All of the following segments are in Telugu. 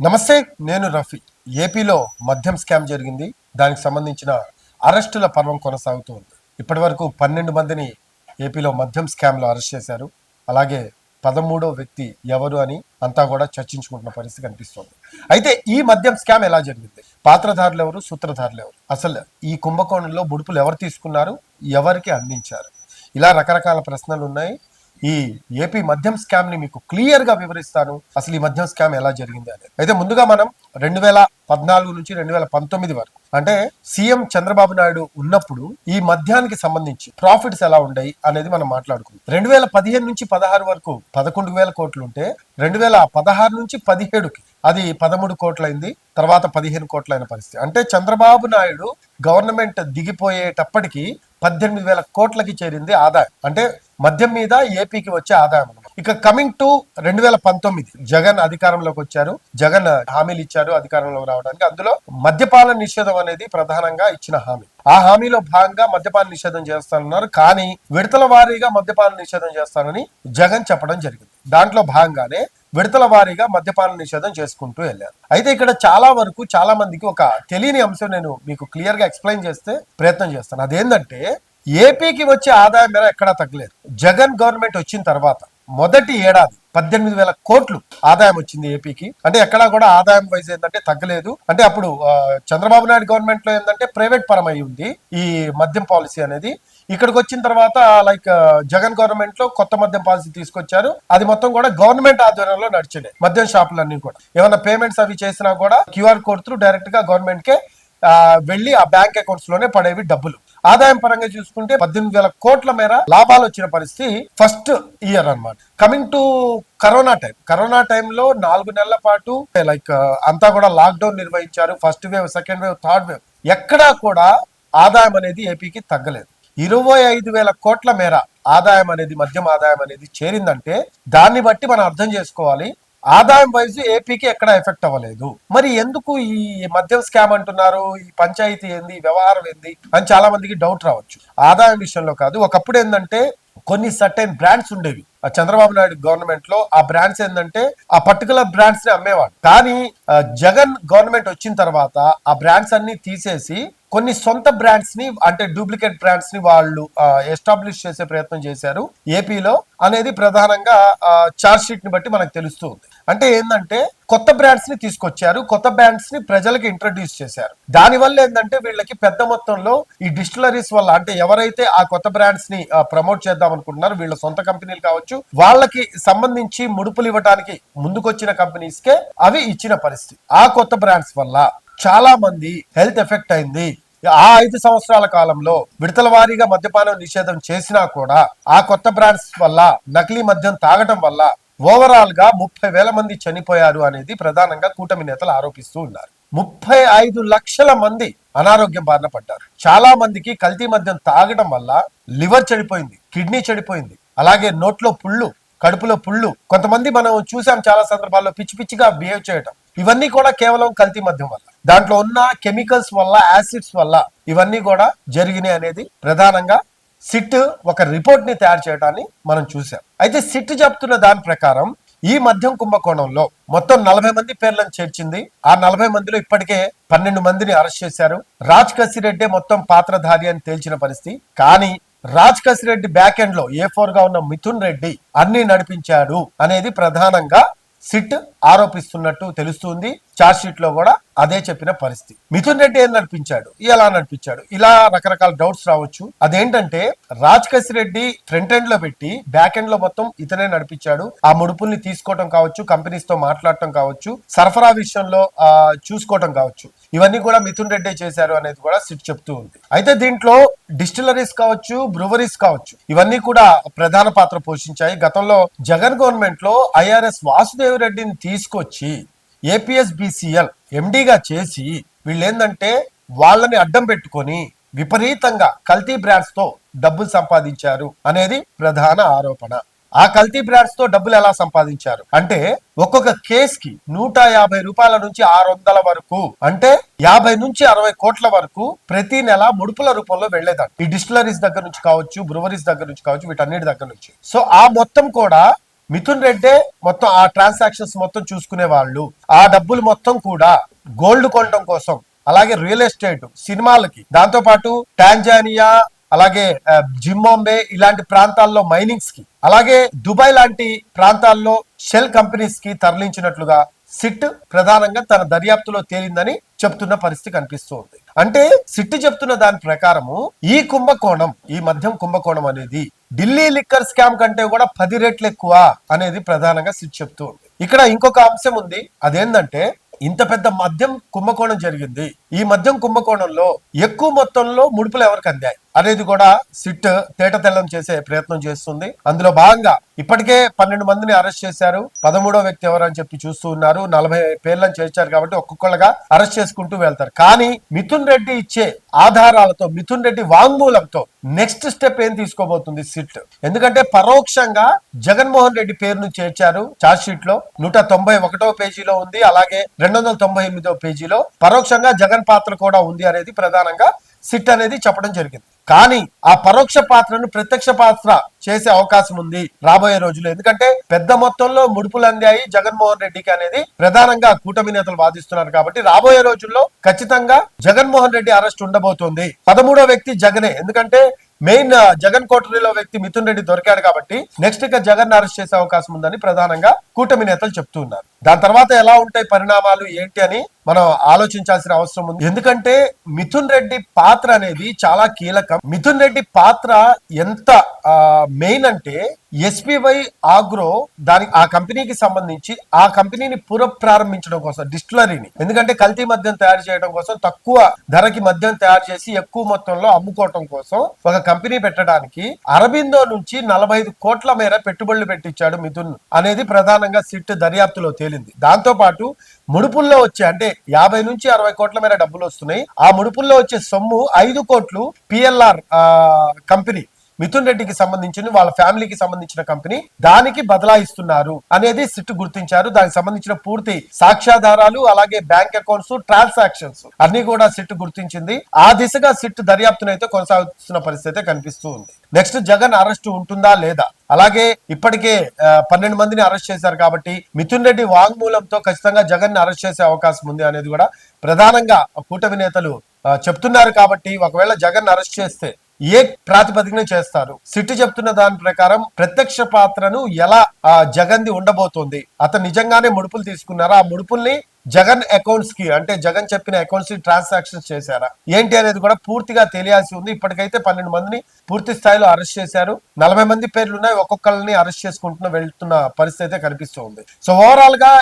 నమస్తే నేను రఫీ. ఏపీలో మద్యం స్కామ్ జరిగింది. దానికి సంబంధించిన అరెస్టుల పర్వం కొనసాగుతూ ఉంది. ఇప్పటి వరకు పన్నెండు మందిని ఏపీలో మద్యం స్కామ్లో అరెస్ట్ చేశారు. అలాగే పదమూడో వ్యక్తి ఎవరు అని అంతా కూడా చర్చించుకుంటున్న పరిస్థితి కనిపిస్తోంది. అయితే ఈ మద్యం స్కామ్ ఎలా జరిగింది? పాత్రధారులు ఎవరు? సూత్రధారులు ఎవరు? అసలు ఈ కుంభకోణంలో బుడుపులు ఎవరు తీసుకున్నారు? ఎవరికి అందించారు? ఇలా రకరకాల ప్రశ్నలు ఉన్నాయి. ఈ ఏపీ మద్యం స్కామ్ని మీకు క్లియర్గా వివరిస్తాను. అసలు ఈ మద్యం స్కామ్ ఎలా జరిగింది అనేది. అయితే ముందుగా మనం రెండు వేల పద్నాలుగు నుంచి రెండు వేల పంతొమ్మిది వరకు అంటే సీఎం చంద్రబాబు నాయుడు ఉన్నప్పుడు ఈ మద్యానికి సంబంధించి ప్రాఫిట్స్ ఎలా ఉన్నాయి అనేది మనం మాట్లాడుకుందాం రెండు వేల పదిహేను నుంచి పదహారు వరకు పదకొండు వేల కోట్లు ఉంటే రెండు వేల పదహారు నుంచి పదిహేడుకి అది పదమూడు కోట్లయింది తర్వాత పదిహేను కోట్లైన పరిస్థితి. అంటే చంద్రబాబు నాయుడు గవర్నమెంట్ దిగిపోయేటప్పటికి పద్దెనిమిది వేల కోట్లకి చేరింది ఆదాయం. అంటే మద్యం మీద ఏపీకి వచ్చే ఆదాయం ఇక కమింగ్ టు రెండు వేల పంతొమ్మిది జగన్ అధికారంలోకి వచ్చారు. జగన్ హామీలు ఇచ్చారు అధికారంలోకి రావడానికి. అందులో మద్యపాన నిషేధం అనేది ప్రధానంగా ఇచ్చిన హామీ. ఆ హామీలో భాగంగా మద్యపాన నిషేధం చేస్తానన్నారు. కానీ విడతల వారీగా మద్యపాన నిషేధం చేస్తానని జగన్ చెప్పడం జరిగింది. దాంట్లో భాగంగానే విడతల వారీగా మద్యపాన నిషేధం చేసుకుంటూ వెళ్ళారు. అయితే ఇక్కడ చాలా వరకు చాలా మందికి ఒక తెలియని అంశం నేను మీకు క్లియర్గా ఎక్స్ప్లెయిన్ చేస్తే ప్రయత్నం చేస్తాను. అదేంటంటే ఏపీకి వచ్చే ఆదాయం మేర ఎక్కడా తగ్గలేదు. జగన్ గవర్నమెంట్ వచ్చిన తర్వాత మొదటి ఏడాది పద్దెనిమిది వేల కోట్లు ఆదాయం వచ్చింది ఏపీకి. అంటే ఎక్కడా కూడా ఆదాయం వైజ్ ఏంటంటే తగ్గలేదు. అంటే అప్పుడు చంద్రబాబు నాయుడు గవర్నమెంట్లో ఏంటంటే ప్రైవేట్ పరమై ఉంది ఈ మద్యం పాలసీ అనేది. ఇక్కడికి వచ్చిన తర్వాత లైక్ జగన్ గవర్నమెంట్లో కొత్త మద్యం పాలసీ తీసుకొచ్చారు. అది మొత్తం కూడా గవర్నమెంట్ ఆధ్వర్యంలో నడిచింది. మద్యం షాపులన్నీ కూడా. ఏమైనా పేమెంట్స్ అవి చేసినా కూడా క్యూఆర్ కోడ్ త్రూ డైరెక్ట్గా గవర్నమెంట్ కే వెళ్ళి ఆ బ్యాంక్ అకౌంట్స్లోనే పడేవి డబ్బులు. ఆదాయం పరంగా చూసుకుంటే పద్దెనిమిది వేల కోట్ల మేర లాభాలు వచ్చిన పరిస్థితి ఫస్ట్ ఇయర్ అన్నమాట. Coming to corona time corona టైంలో నాలుగు నెలల పాటు లైక్ అంతా కూడా లాక్డౌన్ నిర్వహించారు. First wave second wave third wave ఎక్కడా కూడా ఆదాయం అనేది ఏపీకి తగ్గలేదు. ఇరవై ఐదు వేల కోట్ల మేర ఆదాయం అనేది మద్యం ఆదాయం అనేది చేరిందంటే దాన్ని బట్టి మనం అర్థం చేసుకోవాలి. ఆదాయం వైజ్ ఏపీకి ఎక్కడ ఎఫెక్ట్ అవ్వలేదు. మరి ఎందుకు ఈ మద్యం స్కామ్ అంటున్నారు? ఈ పంచాయతీ ఏంది? వ్యవహారం ఏంది? అని చాలా మందికి డౌట్ రావచ్చు. ఆదాయం విషయంలో కాదు. ఒకప్పుడు ఏంటంటే కొన్ని సర్టైన్ బ్రాండ్స్ ఉండేవి. ఆ చంద్రబాబు నాయుడు గవర్నమెంట్లో ఆ బ్రాండ్స్ ఏంటంటే ఆ పర్టికులర్ బ్రాండ్స్ని అమ్మేవాడు కానీ జగన్ గవర్నమెంట్ వచ్చిన తర్వాత ఆ బ్రాండ్స్ అన్ని తీసేసి కొన్ని సొంత బ్రాండ్స్ని అంటే డూప్లికేట్ బ్రాండ్స్ని వాళ్ళు ఎస్టాబ్లిష్ చేసే ప్రయత్నం చేశారు ఏపీలో అనేది ప్రధానంగా చార్జ్ షీట్ని బట్టి మనకు తెలుస్తుంది అంటే ఏంటంటే కొత్త బ్రాండ్స్ని తీసుకొచ్చారు. కొత్త బ్రాండ్స్ని ప్రజలకు ఇంట్రడ్యూస్ చేశారు. దానివల్ల ఏంటంటే వీళ్ళకి పెద్ద మొత్తంలో ఈ డిస్టిలరీస్ వల్ల అంటే ఎవరైతే ఆ కొత్త బ్రాండ్స్ని ప్రమోట్ చేద్దాం అనుకుంటున్నారో వీళ్ళ సొంత కంపెనీలు కావచ్చు వాళ్ళకి సంబంధించి ముడుపులు ఇవ్వడానికి ముందుకొచ్చిన కంపెనీస్ కే అవి ఇచ్చిన పరిస్థితి. ఆ కొత్త బ్రాండ్స్ వల్ల చాలా మంది హెల్త్ ఎఫెక్ట్ అయింది. ఆ ఐదు సంవత్సరాల కాలంలో విడతల వారీగా మద్యపానం నిషేధం చేసినా కూడా ఆ కొత్త బ్రాండ్స్ వల్ల నకిలీ మద్యం తాగటం వల్ల ఓవరాల్గా ముప్పై వేల మంది చనిపోయారు అనేది ప్రధానంగా కూటమి నేతలు ఆరోపిస్తూ ఉన్నారు. ముప్పై ఐదు లక్షల మంది అనారోగ్యం బారిన పడ్డారు. చాలా మందికి కల్తీ మద్యం తాగడం వల్ల లివర్ చెడిపోయింది కిడ్నీ చెడిపోయింది అలాగే నోట్లో పుళ్ళు కడుపులో పుళ్ళు. కొంతమంది మనం చూసాం చాలా సందర్భాల్లో పిచ్చి పిచ్చిగా బిహేవ్ చేయటం. ఇవన్నీ కూడా కేవలం కల్తీ మద్యం వల్ల. దాంట్లో ఉన్న కెమికల్స్ వల్ల యాసిడ్స్ వల్ల ఇవన్నీ కూడా జరిగినాయి అనేది ప్రధానంగా సిట్ ఒక రిపోర్ట్ని తయారు చేయడాన్ని మనం చూసాం అయితే సిట్ చెప్తున్న దాని ప్రకారం ఈ మద్యం కుంభకోణంలో మొత్తం నలభై మంది పేర్లను చేర్చింది. ఆ నలభై మందిలో ఇప్పటికే పన్నెండు మందిని అరెస్ట్ చేశారు. రాజ్ కసిరెడ్డి మొత్తం పాత్రధారి అని తేల్చిన పరిస్థితి. కానీ రాజ్ కసిరెడ్డి బ్యాక్ ఎండ్లో ఏ ఫోర్గా ఉన్న మిథున్ రెడ్డి అన్ని నడిపించాడు అనేది ప్రధానంగా సిట్ ఆరోపిస్తున్నట్టు తెలుస్తుంది. చార్జ్ షీట్లో కూడా అదే చెప్పిన పరిస్థితి. మిథున్ రెడ్డి ఏం నడిపించాడు? ఎలా నడిపించాడు. ఇలా రకరకాల డౌట్స్ రావచ్చు. అదేంటంటే రాజ్ రెడ్డి ఫ్రంట్ ఎండ్లో పెట్టి బ్యాక్ ఎండ్లో మొత్తం ఇతనే నడిపించాడు. ఆ ముడుపుల్ని తీసుకోవటం కావచ్చు కంపెనీస్తో మాట్లాడటం కావచ్చు సరఫరా విషయంలో చూసుకోవటం కావచ్చు. ఇవన్నీ కూడా మిథున్ రెడ్డి చేశారు అనేది కూడా సిట్ చెప్తూ ఉంది. అయితే దీంట్లో డిస్టిలరీస్ కావచ్చు బ్రూవరీస్ కావచ్చు ఇవన్నీ కూడా ప్రధాన పాత్ర పోషించాయి. గతంలో జగన్ గవర్నమెంట్లో ఐఆర్ఎస్ వాసుదేవ్ రెడ్డిని తీసుకొచ్చి ఏపీఎస్బిసిఎల్ ఎండిగా చేసి వీళ్ళు ఏంటంటే వాళ్ళని అడ్డం పెట్టుకొని విపరీతంగా కల్తీ బ్రాండ్స్తో డబ్బులు సంపాదించారు అనేది ప్రధాన ఆరోపణ. ఆ కల్తీ బ్రాండ్స్తో డబ్బులు ఎలా సంపాదించారు? అంటే ఒక్కొక్క కేస్కి నూట యాభై రూపాయల నుంచి ఆరు వందల వరకు అంటే యాభై నుంచి అరవై కోట్ల వరకు ప్రతి నెల ముడుపుల రూపంలో వెళ్ళేదంట ఈ డిస్టిలరీస్ దగ్గర నుంచి కావచ్చు బ్రువరీస్ దగ్గర నుంచి కావచ్చు వీటన్నిటి దగ్గర నుంచి. సో ఆ మొత్తం కూడా మిథున్ రెడ్డే మొత్తం ఆ ట్రాన్సాక్షన్స్ మొత్తం చూసుకునే వాళ్ళు. ఆ డబ్బులు మొత్తం కూడా గోల్డ్ కొనడం కోసం అలాగే రియల్ ఎస్టేట్ సినిమాలకి. దాంతో పాటు టాంజానియా అలాగే ఆ, జింబాంబే ఇలాంటి ప్రాంతాల్లో మైనింగ్స్కి అలాగే దుబాయ్ లాంటి ప్రాంతాల్లో షెల్ కంపెనీస్కి తరలించినట్లుగా సిట్ ప్రధానంగా తన దర్యాప్తులో తేలిందని చెప్తున్న పరిస్థితి కనిపిస్తోంది. అంటే సిట్ చెప్తున్న దాని ప్రకారము ఈ కుంభకోణం ఈ మధ్యం కుంభకోణం అనేది ఢిల్లీ లిక్కర్ స్కామ్ కంటే కూడా పది రెట్లు ఎక్కువ అనేది ప్రధానంగా సిట్ చెప్తూ ఉంది. ఇక్కడ ఇంకొక అంశం ఉంది. అదేంటంటే ఇంత పెద్ద మద్యం కుంభకోణం జరిగింది. ఈ మద్యం కుంభకోణంలో ఎక్కువ మొత్తంలో ముడుపులు ఎవరికి అందాయి? అనేది కూడా సిట్ తేట తెల్లం చేసే ప్రయత్నం చేస్తుంది. అందులో భాగంగా ఇప్పటికే పన్నెండు మందిని అరెస్ట్ చేశారు. పదమూడో వ్యక్తి ఎవరని చెప్పి చూస్తూ ఉన్నారు. నలభై పేర్లను చేర్చారు కాబట్టి ఒక్కొక్కళ్ళగా అరెస్ట్ చేసుకుంటూ వెళ్తారు. కానీ మిథున్ రెడ్డి ఇచ్చే ఆధారాలతో మిథున్ రెడ్డి వాంగ్మూలంతో నెక్స్ట్ స్టెప్ ఏం తీసుకోబోతుంది సిట్? ఎందుకంటే పరోక్షంగా జగన్మోహన్ రెడ్డి పేరును చేర్చారు చార్జ్ షీట్లో నూట తొంభై ఒకటో పేజీలో ఉంది. అలాగే రెండు వందల తొంభై ఎనిమిదో పేజీలో. పరోక్షంగా జగన్ పాత్ర కూడా ఉంది అనేది ప్రధానంగా సిట్ అనేది చెప్పడం జరిగింది. కానీ ఆ పరోక్ష పాత్రను ప్రత్యక్ష పాత్ర చేసే అవకాశం ఉంది రాబోయే రోజుల్లో. ఎందుకంటే పెద్ద మొత్తంలో ముడుపులు అందాయి జగన్మోహన్ రెడ్డికి అనేది ప్రధానంగా కూటమి నేతలు వాదిస్తున్నారు కాబట్టి రాబోయే రోజుల్లో ఖచ్చితంగా జగన్మోహన్ రెడ్డి అరెస్ట్ ఉండబోతోంది. పదమూడో వ్యక్తి జగనే. ఎందుకంటే మెయిన్ జగన్ కోటరీలో వ్యక్తి మిథున్ రెడ్డి దొరికాడు కాబట్టి నెక్స్ట్ ఇక జగన్ అరెస్ట్ చేసే అవకాశం ఉందని ప్రధానంగా కూటమి నేతలు చెప్తున్నారు దాని తర్వాత ఎలా ఉంటాయి పరిణామాలు ఏంటి అని మనం ఆలోచించాల్సిన అవసరం ఉంది. ఎందుకంటే మిథున్ రెడ్డి పాత్ర అనేది చాలా కీలకం. మిథున్ రెడ్డి పాత్ర ఎంత మెయిన్ అంటే ఎస్పీవై ఆగ్రో దానికి ఆ కంపెనీకి సంబంధించి ఆ కంపెనీని పునఃప్రారంభించడం కోసం డిస్టిలరీని. ఎందుకంటే కల్తీ మద్యం తయారు చేయడం కోసం తక్కువ ధరకి మద్యం తయారు చేసి ఎక్కువ మొత్తంలో అమ్ముకోవటం కోసం ఒక కంపెనీ పెట్టడానికి అరబిందో నుంచి నలభై ఐదు కోట్ల మేర పెట్టుబడులు పెట్టించాడు మిథున్ అనేది ప్రధానంగా సిట్ దర్యాప్తులో తేలింది. దాంతో పాటు ముడుపుల్లో వచ్చే అంటే యాభై నుంచి అరవై కోట్ల మేర డబ్బులు వస్తున్నాయి. ఆ ముడుపుల్లో వచ్చే సొమ్ము ఐదు కోట్లు పిఎల్ఆర్ కంపెనీ మిథున్ రెడ్డికి సంబంధించిన వాళ్ళ ఫ్యామిలీకి సంబంధించిన కంపెనీ దానికి బదలాయిస్తున్నారు అనేది సిట్ గుర్తించారు. దానికి సంబంధించిన పూర్తి సాక్ష్యాధారాలు అలాగే బ్యాంక్ అకౌంట్స్ ట్రాన్సాక్షన్స్ అన్ని కూడా సిట్ గుర్తించింది. ఆ దిశగా సిట్ దర్యాప్తును అయితే కొనసాగుతున్న పరిస్థితి కనిపిస్తూ ఉంది. నెక్స్ట్ జగన్ అరెస్ట్ ఉంటుందా లేదా? అలాగే ఇప్పటికే పన్నెండు మందిని అరెస్ట్ చేశారు కాబట్టి మిథున్ రెడ్డి వాంగ్మూలంతో ఖచ్చితంగా జగన్ని అరెస్ట్ చేసే అవకాశం ఉంది అనేది కూడా ప్రధానంగా కూటమి నేతలు చెప్తున్నారు కాబట్టి ఒకవేళ జగన్ అరెస్ట్ చేస్తే ఏ ప్రాతిపదికన చేస్తారు? సిట్ చెప్తున్న దాని ప్రకారం ప్రత్యక్ష పాత్రను ఎలా ఆ, జగన్ది ఉండబోతోంది? అతను నిజంగానే ముడుపులు తీసుకున్నారా? ఆ ముడుపుల్ని జగన్ అకౌంట్స్కి అంటే జగన్ చెప్పిన అకౌంట్స్కి ట్రాన్సాక్షన్స్ చేశారా? ఏంటి అనేది కూడా పూర్తిగా తెలియాల్సి ఉంది. ఇప్పటికైతే పన్నెండు మందిని పూర్తి స్థాయిలో అరెస్ట్ చేశారు. నలభై మంది పేర్లు ఉన్నాయి ఒక్కొక్కరిని అరెస్ట్ చేసుకుంటున్న వెళ్తున్న పరిస్థితి అయితే కనిపిస్తూ ఉంది. సో ఓవరాల్గా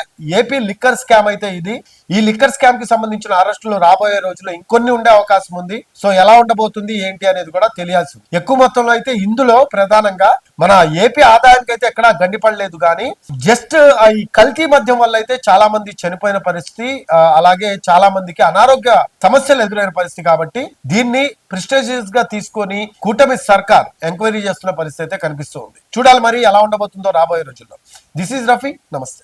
ఏపీ లిక్కర్ స్కామ్ అయితే ఇది. ఈ లిక్కర్ స్కామ్కి సంబంధించిన అరెస్టులు రాబోయే రోజుల్లో ఇంకొన్ని ఉండే అవకాశం ఉంది. సో ఎలా ఉండబోతుంది ఏంటి అనేది కూడా తెలియాల్సి ఉంది. ఎక్కువ మొత్తంలో అయితే ఇందులో ప్రధానంగా మన ఏపీ ఆదాయానికి అయితే ఎక్కడా గండిపడలేదు. కానీ జస్ట్ ఈ కల్తీ మద్యం వల్ల అయితే చాలా మంది చనిపోయిన పరిస్థితి అలాగే చాలా మందికి అనారోగ్య సమస్యలు ఎదురైన పరిస్థితి కాబట్టి దీన్ని ప్రిస్టేజియస్గా తీసుకొని కూటమి సర్కార్ ఎంక్వైరీ చేస్తున్న పరిస్థితి అయితే కనిపిస్తూ ఉంది. చూడాలి మరి ఎలా ఉండబోతుందో రాబోయే రోజుల్లో. This is Rafi. నమస్తే.